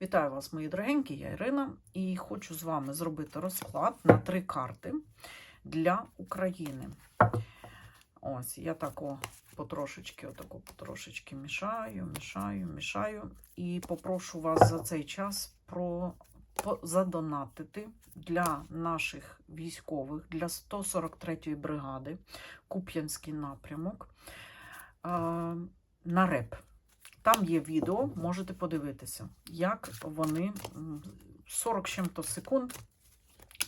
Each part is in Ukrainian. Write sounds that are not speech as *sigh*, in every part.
Вітаю вас, мої дорогенькі, я Ірина, і хочу з вами зробити розклад на три карти для України. Ось, я тако потрошечки, отако потрошечки мішаю, мішаю, мішаю. І попрошу вас за цей час про по- задонатити для наших військових, для 143-ї бригади, Куп'янський напрямок, е, на РЕП. Там є відео, можете подивитися, як вони 40 чим-то секунд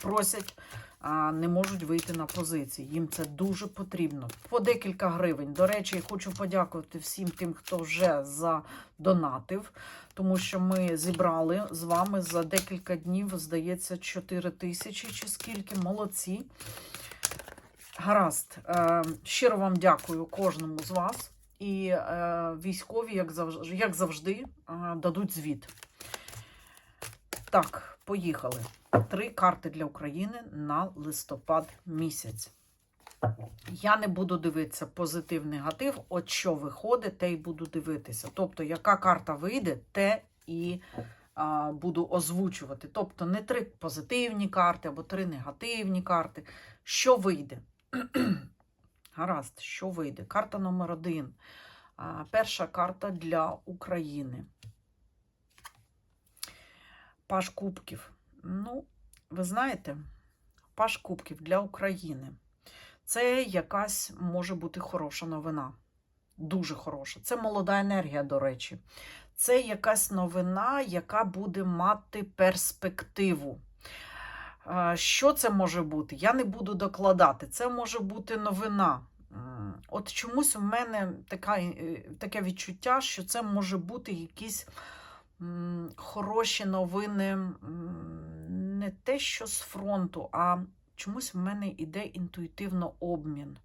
просять, а не можуть вийти на позиції. Їм це дуже потрібно. По декілька гривень. До речі, хочу подякувати всім тим, хто вже задонатив, тому що ми зібрали з вами за декілька днів, здається, 4 тисячі чи скільки. Молодці. Гаразд. Е, щиро вам дякую кожному з вас. І е, військові, як завжди, як завжди, е, дадуть звіт. Так, поїхали. Три карти для України на листопад місяць. Я не буду дивитися позитив, негатив. От що виходить, те й буду дивитися. Тобто, яка карта вийде, те і а, буду озвучувати. Тобто, не три позитивні карти або три негативні карти. Що вийде? *clears throat* Гаразд, що вийде? Карта номер один. Перша карта для України. Паш Кубків. Ну, ви знаєте, Паш Кубків для України. Це якась може бути хороша новина. Дуже хороша. Це молода енергія, до речі. Це якась новина, яка буде мати перспективу. А, Що це може бути? Я не буду докладати. Це може бути новина. От чомусь у мене така, е, таке відчуття, що це може бути якісь хороші новини, не те, що з фронту, а чомусь в мене йде інтуїтивно обмін.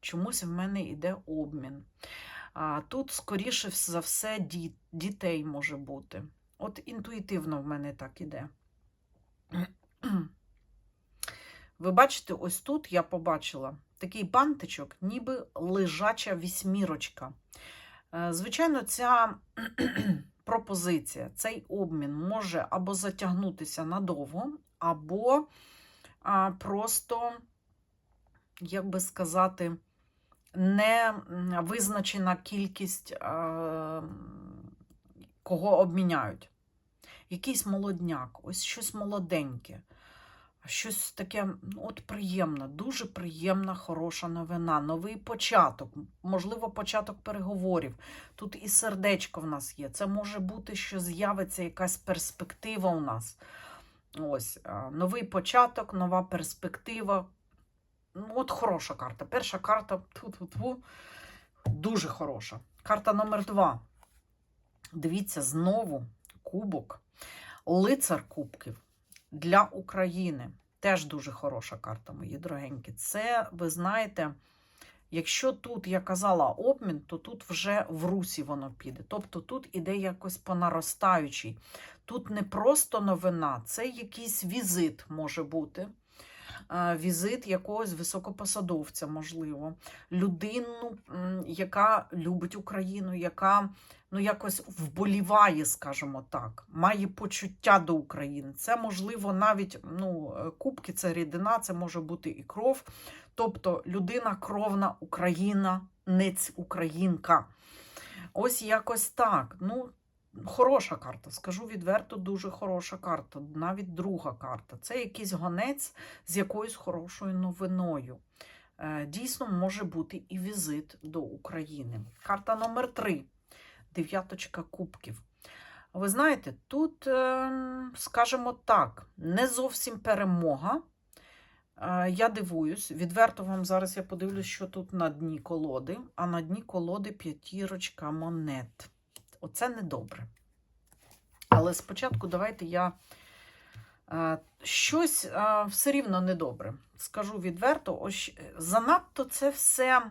Чомусь в мене йде обмін. Тут, скоріше за все, дітей може бути. От інтуїтивно в мене так іде. *clears throat* Ви бачите, ось тут я побачила такий бантичок, ніби лежача вісьмірочка. Е, Звичайно, ця *clears throat* пропозиція, цей обмін може або затягнутися надовго, або просто, як би сказати, не визначена кількість, кого обміняють. Якийсь молодняк, ось щось молоденьке. Щось таке, ну, от приємне, дуже приємна, хороша новина. Новий початок, можливо, початок переговорів. Тут і сердечко в нас є. Це може бути, що з'явиться якась перспектива у нас. Ось, новий початок, нова перспектива. Ну, от хороша карта. Перша карта тьфу-тьфу-тьфу, дуже хороша. Карта номер два. Дивіться, знову кубок. Лицар кубків для України. Теж дуже хороша карта, мої дорогенькі. Це, ви знаєте, якщо тут я казала обмін, то тут вже в русі воно піде. Тобто тут іде якось по наростаючій. Тут не просто новина, це якийсь візит може бути. Візит якогось високопосадовця, можливо, людину, яка любить Україну, яка ну, якось вболіває, скажімо так, має почуття до України. Це можливо навіть ну, е, кубки, це рідина, це може бути і кров. Тобто людина кровна українець, українка. Ось якось так. Ну, хороша карта, скажу відверто, дуже хороша карта. Навіть друга карта. Це якийсь гонець з якоюсь хорошою новиною. Е, Дійсно, може бути і візит до України. Карта номер три. Дев'яточка кубків. Ви знаєте, тут, е, скажімо так, не зовсім перемога. Е, Я дивуюсь, відверто вам зараз я подивлюсь, що тут на дні колоди, а на дні колоди п'ятірочка монет. Оце недобре. Але спочатку давайте я е, щось е, все рівно недобре. Скажу відверто, ось е, занадто це все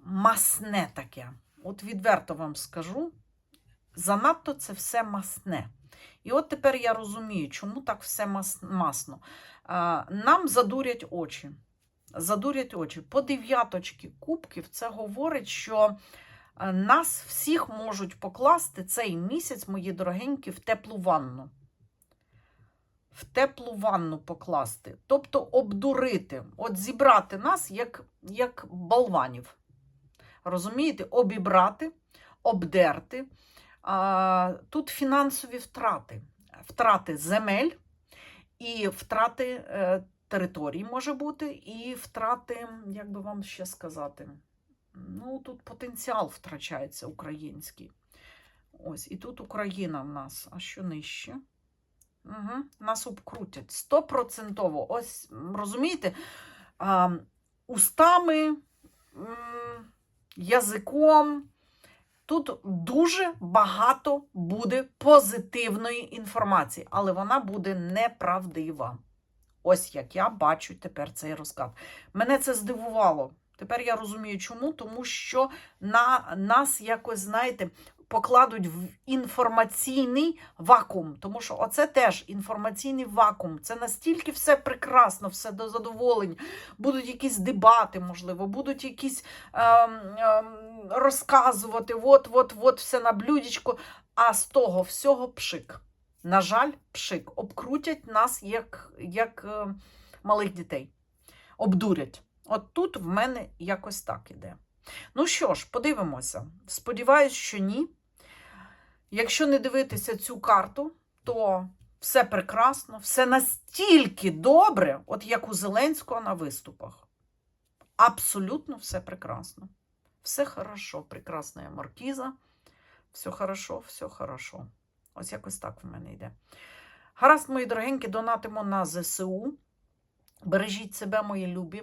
масне таке. От відверто вам скажу, занадто це все масне. І от тепер я розумію, чому так все мас- масно. Нам задурять очі. Задурять очі. По дев'яточки кубків це говорить, що Нас всіх можуть покласти цей місяць, мої дорогенькі, в теплу ванну. В теплу ванну покласти. Тобто обдурити, от зібрати нас як, як болванів. Розумієте? Обібрати, обдерти. А, тут фінансові втрати. Втрати земель і втрати е, територій може бути, і втрати, як би вам ще сказати, ну тут потенціал втрачається український. Ось, і тут Україна в нас. А що нижче? Угу, нас обкрутять. Стопроцентово. Ось, розумієте, а, устами, язиком. Тут дуже багато буде позитивної інформації, але вона буде неправдива. Ось як я бачу тепер цей розклад. Мене це здивувало. Тепер я розумію, чому, тому що на нас якось, знаєте, покладуть в інформаційний вакуум. Тому що оце теж інформаційний вакуум. Це настільки все прекрасно, все до задоволення. Будуть якісь дебати, можливо, будуть якісь ем, ем, розказувати, от, от, от, все на блюдечку. А з того всього пшик. На жаль, пшик. Обкрутять нас як, як е, малих дітей. Обдурять. От тут в мене якось так іде. Ну що ж, подивимося. Сподіваюсь, що ні. Якщо не дивитися цю карту, то все прекрасно, все настільки добре, от як у Зеленського на виступах. Абсолютно все прекрасно. Все хорошо, прекрасна маркіза. Все хорошо, все хорошо. Ось якось так в мене йде. Гаразд, мої дорогенькі, донатимо на ЗСУ. Бережіть себе, мої любі,